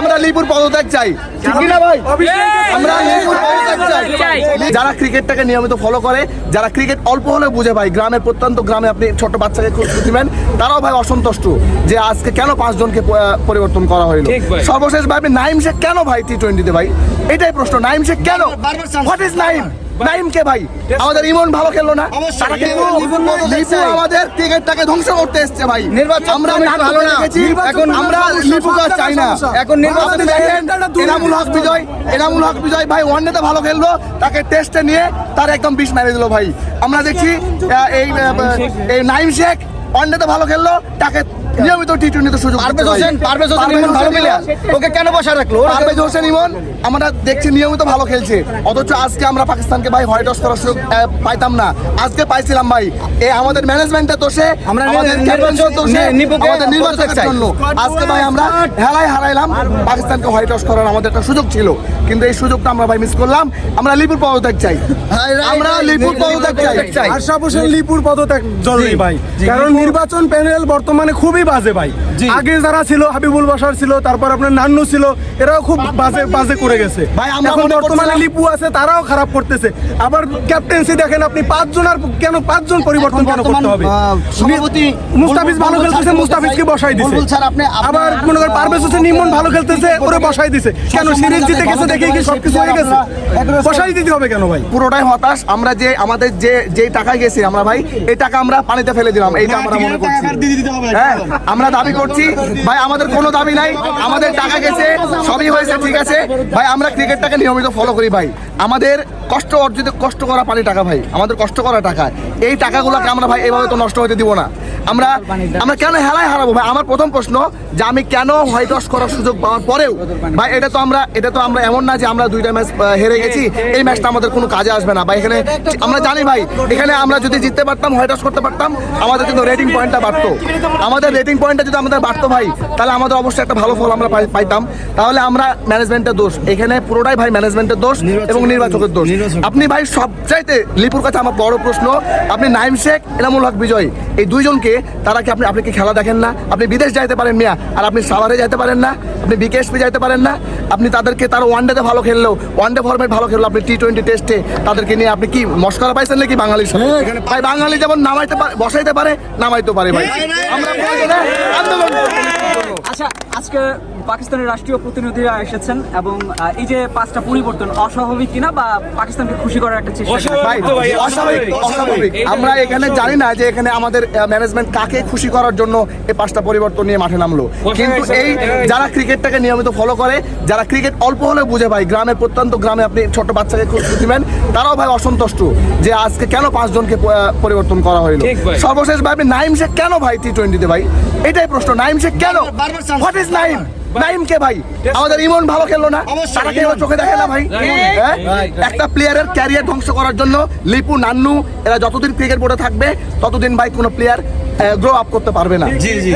আমরা লিপুর পদত্যাগ চাই। ঠিক না ভাই? আমরা লিপুর পদত্যাগ চাই। যারা ক্রিকেটটাকে নিয়মিত ফলো করে যারা ক্রিকেট অল্প হলে বুঝে ভাই গ্রামের প্রত্যন্ত গ্রামে আপনি ছোট বাচ্চাকে দিবেন তারাও ভাই অসন্তুষ্ট যে আজকে কেন পাঁচজনকে জনকে পরিবর্তন করা হইল। সর্বশেষ ভাই আপনি নাইম শেখ কেন ভাই টি টোয়েন্টিতে ভাই? এটাই প্রশ্ন নাইম শেখ কেন? What is Naim? নাইম কে ভাই। আমাদের ইমন ভালো খেললো না। তারা কিন্তু লিপু আমাদের ক্রিকেটটাকে ধ্বংস করতে এসছে ভাই। নির্বাচন আমরা ভালো না। এখন আমরা লিপুকে আর চাই না। এখন নির্বাচন দেখেন এনামুল হক বিজয় এনামুল হক বিজয় ভাই ওয়ানডেতে ভালো খেললো। তাকে টেস্টে নিয়ে তার একদম বিষ মেরে দিল ভাই। আমরা দেখছি এই এই নাইম শেখ ওয়ানডেতে ভালো খেললো তাকে নিয়মিত টি টোয়েন্টিতে সুযোগ পারভেজ হোসেন পারভেজ হোসেন ইমন ভালো প্লেয়ার ওকে কেন বসা রাখল? পারভেজ হোসেন ইমন আমরা দেখছি নিয়মিত ভালো খেলছে। অথচ আজকে আমরা পাকিস্তানকে ভাই হোয়াইট হাউস করার সুযোগ পাইতাম না। আজকে পাইছিলাম ভাই। এই আমাদের ম্যানেজমেন্টের দোষে আমরা আমাদের নির্বাচন- দোষে আমাদের নির্বাচনের জন্য। আজকে ভাই আমরা হেলায় হারাইলাম। পাকিস্তানকে হোয়াইট হাউস করার আমাদের একটা সুযোগ ছিল। কিন্তু এই সুযোগটা আমরা ভাই মিস করলাম। আমরা লিপুর পদত্যাগ চাই। আমরা লিপুর পদত্যাগ চাই। আশরাফ হোসেন লিপুর পদত্যাগ জরুরি ভাই। কারণ নির্বাচন প্যানেল বর্তমানে খুবই বাজে ভাই। আগে যারা ছিল হাবিবুল বাসার ছিল তারপর আপনার নান্নু ছিল এরাও খুব বাজে বাজে করে গেছে। এখন বর্তমানে লিপু আছে তারাও খারাপ করতেছে। আবার ক্যাপ্টেন্সি দেখেন আপনি পাঁচজন আর কেন পাঁচজন পরিবর্তন কেন করতে হবে? মুস্তাফিজ ভালো খেলতেছে মুস্তাফিজকে বসাই দিছে। আবার মনে করেন পারভেজ হোসেন ভালো খেলতেছে ওরে বসাই দিছে। কেন সিরিজ জিতে গেছে দেখে কি সবকিছু হয়ে গেছে? বসাই দিতে হবে কেন ভাই? পুরোটাই হতাশ আমরা যে আমাদের যে যে টাকা গেছি আমরা ভাই এই টাকা আমরা পানিতে ফেলে দিলাম এইটা আমরা মনে করছি। হ্যাঁ আমরা দাবি করছি ভাই আমাদের কোনো দাবি নাই আমাদের টাকা গেছে সবই হয়েছে ঠিক আছে। ভাই আমরা ক্রিকেটটাকে নিয়মিত ফলো করি ভাই। আমাদের কষ্ট অর্জিত কষ্ট করা পানি টাকা ভাই, আমাদের কষ্ট করা টাকা। এই টাকাগুলোকে আমরা ভাই এভাবে তো নষ্ট হতে দিব না। আমরা আমরা কেন হেলায় হারাবো ভাই? আমার প্রথম প্রশ্ন যে আমি কেন হোয়াইট ওয়াশ করার সুযোগ পাওয়ার পরেও ভাই, এটা তো আমরা এটা তো আমরা এমন না যে আমরা দুইটা ম্যাচ হেরে গেছি, এই ম্যাচটা আমাদের কোনো কাজে আসবে না। ভাই, এখানে আমরা জানি ভাই, এখানে আমরা যদি জিততে পারতাম হোয়াইট ওয়াশ করতে পারতাম, আমাদের কিন্তু রেটিং পয়েন্টটা বাড়তো। আমাদের রেটিং পয়েন্টটা যদি আমাদের বাড়তো ভাই, তাহলে আমাদের অবশ্যই একটা ভালো ফল আমরা পাই- পাইতাম। তাহলে আমরা ম্যানেজমেন্টের দোষ। এখানে পুরোটাই ভাই ম্যানেজমেন্টের দোষ এবং নির্বাচকের দোষ আপনি ভাই সবচাইতে লিপুর কাছে আমার বড় প্রশ্ন আপনি নাইম শেখ এনামুল হক বিজয় এই দুইজনকে তারা কি আপনি আপনি কি খেলা দেখেন না আপনি বিদেশ যাইতে পারেন মিয়া আর আপনি সাভারে যাইতে পারেন না আপনি বিকেএসপি যাইতে পারেন না আপনি তাদেরকে তারা ওয়ান ডেতে ভালো খেললেও ওয়ান ডে ফর্মেট ভালো খেললো আপনি টি টোয়েন্টি টেস্টে তাদেরকে নিয়ে আপনি কি মস্করা পাইছেন নাকি বাঙালির সাথে ভাই বাঙালি যেমন নামাইতে পারে বসাইতে পারে নামাইতে পারে ভাই আমরা আন্দোলন। আচ্ছা আজকে পাকিস্তানের রাষ্ট্রীয় প্রতিনিধিরা এসেছেন এবং এই যে পাঁচটা পরিবর্তন অস্বাভাবিক কিনা বা পাকিস্তানকে খুশি করার একটা চেষ্টা অস্বাভাবিক অস্বাভাবিক আমরা এখানে জানি না যে এখানে আমাদের ম্যানেজমেন্ট কাকে খুশি করার জন্য এই পাঁচটা পরিবর্তন নিয়ে মাঠে নামলো। কিন্তু এই যারা ক্রিকেটটাকে নিয়মিত ফলো করে যারা ক্রিকেট অল্প হলেও বুঝে ভাই গ্রামের প্রত্যন্ত গ্রামে আপনি ছোট বাচ্চাকে দিবেন তারাও ভাই অসন্তুষ্ট যে আজকে কেন পাঁচজনকে পরিবর্তন করা হলো সর্বশেষ ভাই আপনি নাইম শেখ কেন ভাই টি টোয়েন্টিতে ভাই? এটাই প্রশ্ন নাইম শেখ কেন? What is Naim? নাইম কে ভাই। আমাদের ইমন ভালো খেললো না। তারা কেউ চোখে দেখে না ভাই। হ্যাঁ? একটা প্লেয়ারের ক্যারিয়ার ধ্বংস করার জন্য লিপু নান্নু এরা যতদিন ক্রিকেট বোর্ডে থাকবে ততদিন ভাই কোনো প্লেয়ার গ্রো আপ করতে পারবে না। জি জি